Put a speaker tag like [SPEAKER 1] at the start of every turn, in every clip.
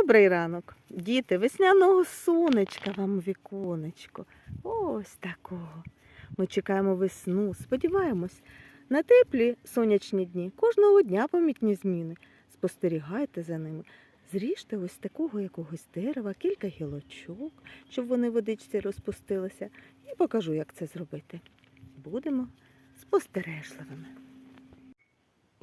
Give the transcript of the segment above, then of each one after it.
[SPEAKER 1] Добрий ранок, діти, весняного сонечка вам віконечко. Ось такого. Ми чекаємо весну, сподіваємось, на теплі сонячні дні кожного дня помітні зміни. Спостерігайте за ними. Зріжте ось такого якогось дерева, кілька гілочок, щоб вони водичці розпустилися, і покажу, як це зробити. Будемо спостережливими.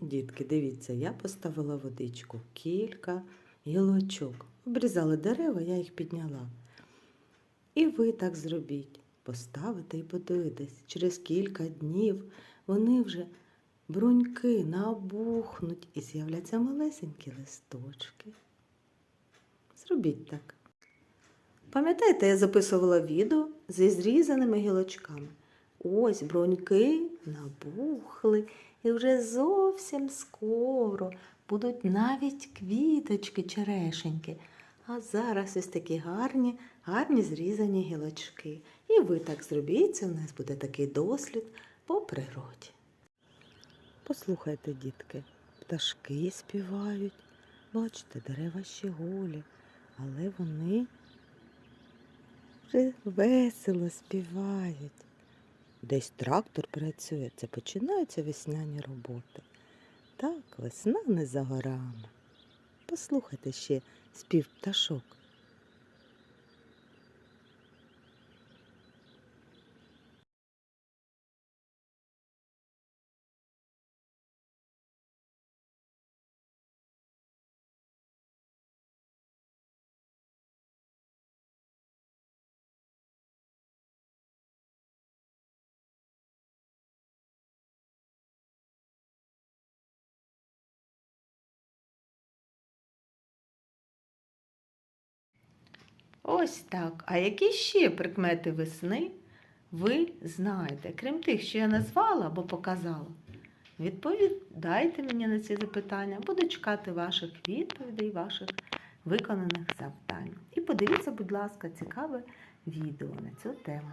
[SPEAKER 1] Дітки, дивіться, я поставила водичку, кілька гілочок. Обрізали дерева, я їх підняла. І ви так зробіть. Поставите і подивитесь, через кілька днів вони вже бруньки набухнуть і з'являться малесенькі листочки. Зробіть так. Пам'ятаєте, я записувала відео зі зрізаними гілочками. Ось бруньки набухли, і вже зовсім скоро будуть навіть квіточки черешеньки. А зараз ось такі гарні, гарні зрізані гілочки. І ви так зробіть, це у нас буде такий дослід по природі. Послухайте, дітки, пташки співають. Бачите, дерева ще голі, але вони вже весело співають. Десь трактор працює, це починаються весняні роботи. Так, весна не за горами. Послухайте ще спів пташок. Ось так. А які ще прикмети весни ви знаєте, крім тих, що я назвала або показала? Відповідайте мені на ці запитання. Буду чекати ваших відповідей, ваших виконаних завдань. І подивіться, будь ласка, цікаве відео на цю тему.